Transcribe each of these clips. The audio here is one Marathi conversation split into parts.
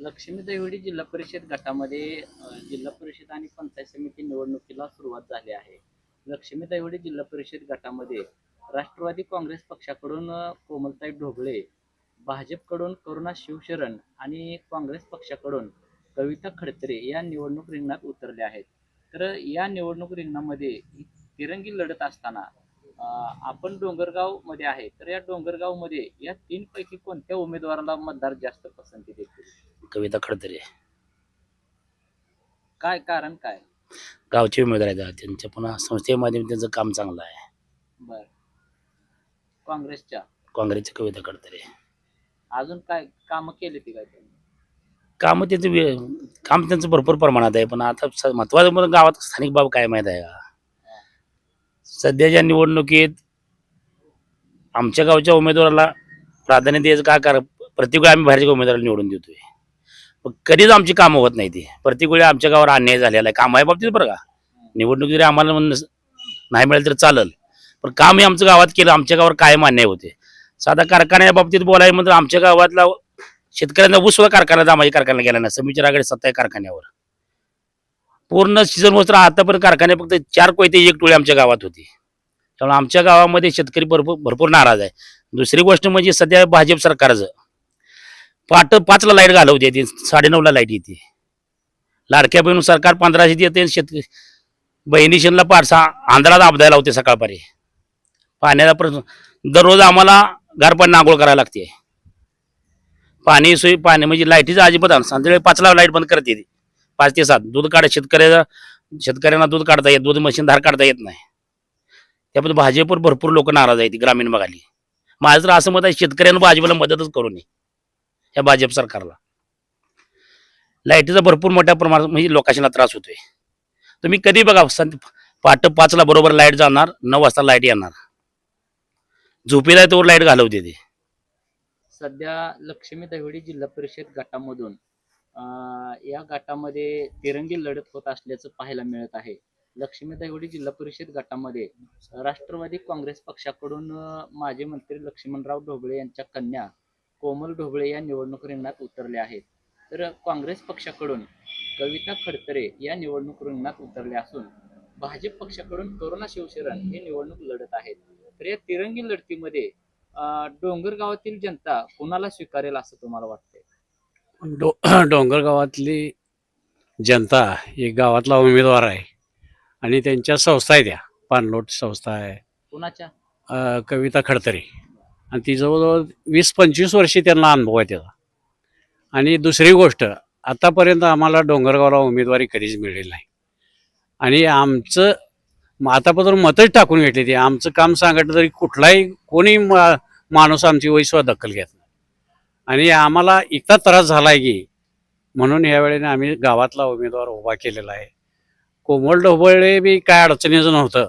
लक्ष्मी देवडी जिल्हा परिषद गटामध्ये जिल्हा परिषद आणि पंचायत समिती निवडणुकीला सुरुवात झाली आहे. लक्ष्मी देवडी जिल्हा परिषद गटामध्ये राष्ट्रवादी काँग्रेस पक्षाकडून कोमलताई ढोबळे भाजपकडून करुणा शिवशरण आणि काँग्रेस पक्षाकडून कविता खडतरे या निवडणूक रिंगणात उतरले आहेत. तर या निवडणूक रिंगणामध्ये तिरंगी लढत असताना आपण डोंगरगावमध्ये आहे. तर या डोंगरगावमध्ये या तीन पैकी कोणत्या उमेदवाराला मतदार जास्त पसंती देतील? कविता खडतरे. काय कारण काय? गावचे उमेदवार आहेत त्यांच्या पुन्हा संस्थेमाध्यम त्यांचं काम चांगलं आहे. बर. काँग्रेसच्या? काँग्रेसचे कविता खडतरे. अजून काय कामं केली ती काय त्यांनी? कामं त्यांचं वे- काम त्यांचं भरपूर प्रमाणात आहे. पण आता स- महत्वाचं म्हणजे गावात स्थानिक बाब काय माहीत आहे का? सध्याच्या निवडणुकीत आमच्या गावच्या उमेदवाराला प्राधान्य द्यायचं का? कारण प्रत्येक वेळी आम्ही बाहेरच्या उमेदवाराला निवडून देतोय. पण कधीच आमची कामं होत नाही ती. प्रत्येक वेळी आमच्या गावावर अन्याय झालेला आहे. कामाच्या बाबतीत बरं का? निवडणूक जरी आम्हाला नाही मिळालं तर चालेल. पण काम हे आमचं गावात केलं. आमच्या गावावर कायम अन्याय होते. साधा कारखान्याच्या बाबतीत बोलाय म्हणजे आमच्या गावातला शेतकऱ्यांना ऊस सुद्धा कारखान्यात माझ्या कारखान्याला गेला नाही. समितीच्या रागडे सत्ता कारखान्यावर. पूर्ण सीझन होत आतापर्यंत कारखाने फक्त चार कोयते एक टोळी आमच्या गावात होती. त्यामुळे आमच्या गावामध्ये शेतकरी भरपूर भरपूर नाराज आहे. दुसरी गोष्ट म्हणजे सध्या भाजप सरकारचं. पाट पाचला लाइट घालवते ती साडेनऊला लाइट येते. लाडक्या बहिणी सरकार पंधराशे देते शेतकरी बहिणीशनला पाडसा आंध्रात आपदायला लावते सकाळपारी. पाण्याचा प्रश्न दररोज आम्हाला घरपण आंघोळ करायला लागते. पाणी सोयी पाणी म्हणजे लाईटीचं अजिबात संध्याकाळी पाचला लाइट बंद करते ती. पाच ते सात. दूध काढ शेतकऱ्याचा शेतकऱ्यांना दूध काढता येत दूध मशीन धार काढता येत नाही. त्याबद्दल भाजपवर भरपूर लोक नाराज आहेत ग्रामीण भागाली माझं तर असं मत आहे शेतकऱ्यांना भाजपला मदतच करू नये. या भाजप सरकारला. लाईटीचा भरपूर मोठ्या प्रमाणात म्हणजे लोकांना त्रास होतोय. तुम्ही कधी बघा संत पहाटे पाचला बरोबर लाइट जाणार नऊ वाजता लाइट येणार. झोपेला तोवर लाइट घालवते ते. सध्या लक्ष्मी दहिवडी जिल्हा परिषद गटामधून या गटामध्ये तिरंगी लढत होत असल्याचं पाहायला मिळत आहे. लक्ष्मी दहिवडी जिल्हा परिषद गटामध्ये राष्ट्रवादी काँग्रेस पक्षाकडून माजी मंत्री लक्ष्मणराव ढोबळे यांच्या कन्या कोमल ढोबळे या निवडणूक रिंगणात उतरल्या आहेत. तर काँग्रेस पक्षाकडून कविता खडतरे या निवडणूक रिंगणात उतरले असून भाजप पक्षाकडून करुणा शिवशरण हे निवडणूक लढत आहेत. तर या तिरंगी लढतीमध्ये अं, डोंगर गावातील जनता कोणाला स्वीकारेल असं तुम्हाला वाटतंय? डो डोंगर गावातली जनता एक गावातला उमेदवार आहे आणि त्यांच्या संस्था आहे त्या पाणलोट संस्था आहे. कुणाच्या? कविता खडतरे. आणि ती जवळजवळ वीस पंचवीस वर्षे त्यांना अनुभव आहे त्याचा. आणि दुसरी गोष्ट आतापर्यंत आम्हाला डोंगरगावला उमेदवारी कधीच मिळेल नाही. आणि आमचं म- आतापर्यंत मतच टाकून घेतली ती. आमचं काम सांगितलं तरी कुठलाही कोणी मा- माणूस आमची वैश्वा दखल घेत नाही. आणि आम्हाला इतका त्रास झाला आहे की म्हणून यावेळेने आम्ही गावातला उमेदवार उभा केलेला आहे. कोमल ढोबळे बी काय अडचणीचं नव्हतं.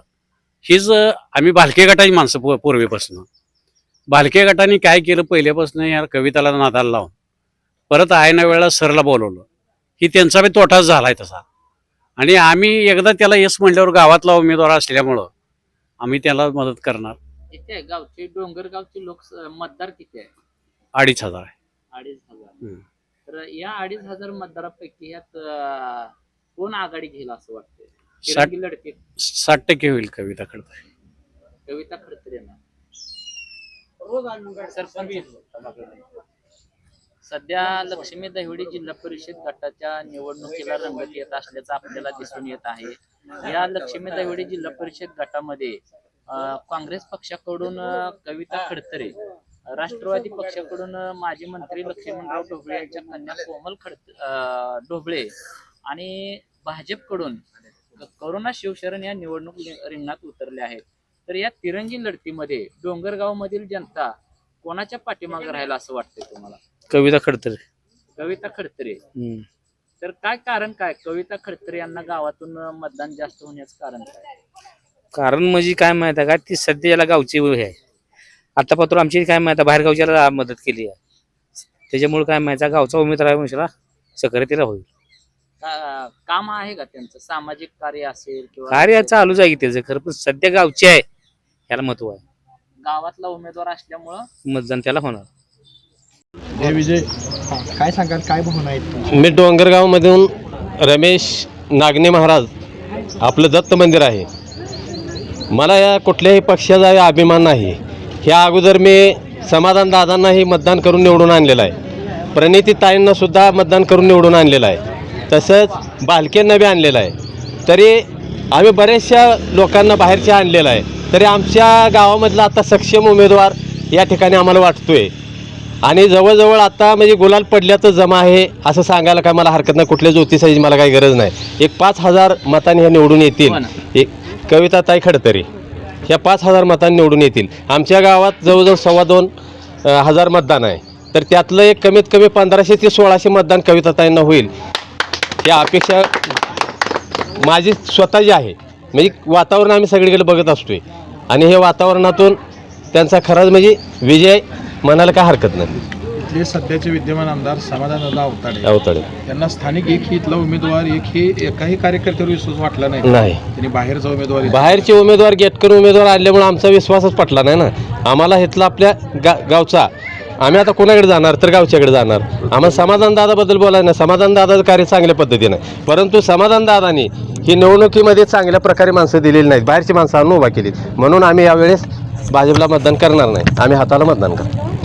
हीच आम्ही भालके गटाची माणसं पूर्वीपासून. भालके गटाने काय केलं पहिल्यापासून या कविताला नादाला लावून. परत आयना वेळेला सरला बोलवलं. ही त्यांचा बी तोटाच झाला आहे तसा. आणि आम्ही एकदा त्याला यश म्हणल्यावर गावातला उमेदवार असल्यामुळं आम्ही त्याला मदत करणार. किती गावचे डोंगर गावचे लोक मतदार किती आहे? अडीच हजार आहे. अडीच हजार. तर या अडीच हजार मतदारापैकी यात कोण आघाडी घेईल असं वाटतंय? साठ लढतीत साठ टक्के होईल कविता खडतरे. कविता खडतरे सध्या लक्ष्मी दहिवडी जिल्हा परिषद गटाच्या निवडणुकीला रंगत येत असल्याचं आपल्याला दिसून येत आहे. या लक्ष्मी दहिवडी जिल्हा परिषद गटामध्ये काँग्रेस पक्षाकडून कविता खडतरे राष्ट्रवादी पक्षाकडून माजी मंत्री लक्ष्मणराव ढोबळे यांच्या कन्या कोमल खड अं, ढोबळे आणि भाजपकडून करुणा शिवशरण या निवडणूक रिंगणात उतरले आहेत. तर या तिरंगी लढतीमध्ये डोंगरगाव मधील जनता कोणाच्या पाठीमागे राहायला असं वाटतंय तुम्हाला? कविता खडतरे. कविता खडतरे. तर काय कारण काय? कविता खडतरे यांना गावातून मतदान जास्त होण्याचं कारण काय? कारण म्हणजे काय माहीत आहे का? ती सध्याला गावची हे आहे. आता पत्र आमची काय माहीत बाहेर गावच्याला मदत केली आहे. त्याच्यामुळे काय माहिती आहे? गावचा उमेदवार आहे म्हणजे सक्रियतेला होईल. का- काम आहे का त्यांचं? सामाजिक कार्य असेल किंवा कार्य चालूच आहे की त्याचं. खरं पण सध्या गावची आहे. याला महत्त्व आहे. गावातला उमेदवार असल्यामुळं मतदान त्याला होणार. विजय. काय सांगाल? काय भावना आहेत? तुमच्या? मी डोंगरगावमधून रमेश नागणे महाराज आपलं दत्त मंदिर आहे. मला या कुठल्याही पक्षाचा अभिमान नाही. ह्या अगोदर मी समाधान दादांनाही मतदान करून निवडून आणलेलं आहे. प्रणिती ताईंना सुद्धा मतदान करून निवडून आणलेलं आहे. तसंच बालकेंना बी आणलेलं आहे. तरी आम्ही बऱ्याचशा लोकांना बाहेरच्या आणलेलं आहे. तरी आमच्या गावामधला आता सक्षम उमेदवार या ठिकाणी आम्हाला वाटतोय. आणि जवळजवळ आता म्हणजे गुलाल पडल्याचं जमा आहे असं सांगायला काय मला हरकत नाही. कुठल्या ज्योतिषाची मला काही गरज नाही. एक पाच हजार मतांनी हे निवडून येतील. हो. एक कविता ताई खडतरी. ह्या पाच हजार मतांनी निवडून येतील. आमच्या गावात जवळजवळ सव्वा दोन हजार मतदान आहे. तर त्यातलं एक कमीत कमी पंधराशे ते सोळाशे मतदान कविताताईंना होईल. या अपेक्षा माझी स्वतःची आहे. म्हणजे वातावरण आम्ही सगळीकडे बघत असतोय. आणि हे वातावरणातून त्यांचा खराच म्हणजे विजय म्हणायला काय हरकत नाही. इथले सध्याचे विद्यमान आमदार समाधानदादा अवताडे अवतडे. त्यांना स्थानिक एकही इथला उमेदवार एकही एकाही कार्यकर्त्यावर विश्वास वाटला नाही. नाही. त्यांनी बाहेरचा उमेदवार बाहेरचे उमेदवार गेटकर उमेदवार आणल्यामुळे आमचा विश्वासच पटला नाही ना. आम्हाला इथला आपल्या गा गावचा आम्ही आता कोणाकडे जाणार? तर गावच्याकडे जाणार. आम्हाला समाधान दादाबद्दल बोलायला नाही. समाधान दादाचं कार्य चांगल्या पद्धतीनं. परंतु समाधान दादानी ही निवडणुकीमध्ये चांगल्या प्रकारे माणसं दिलेली नाहीत. बाहेरची माणसं आणून उभा केलीत. म्हणून आम्ही यावेळेस भाजपला मतदान करणार नाही. आम्ही हाताला मतदान करतो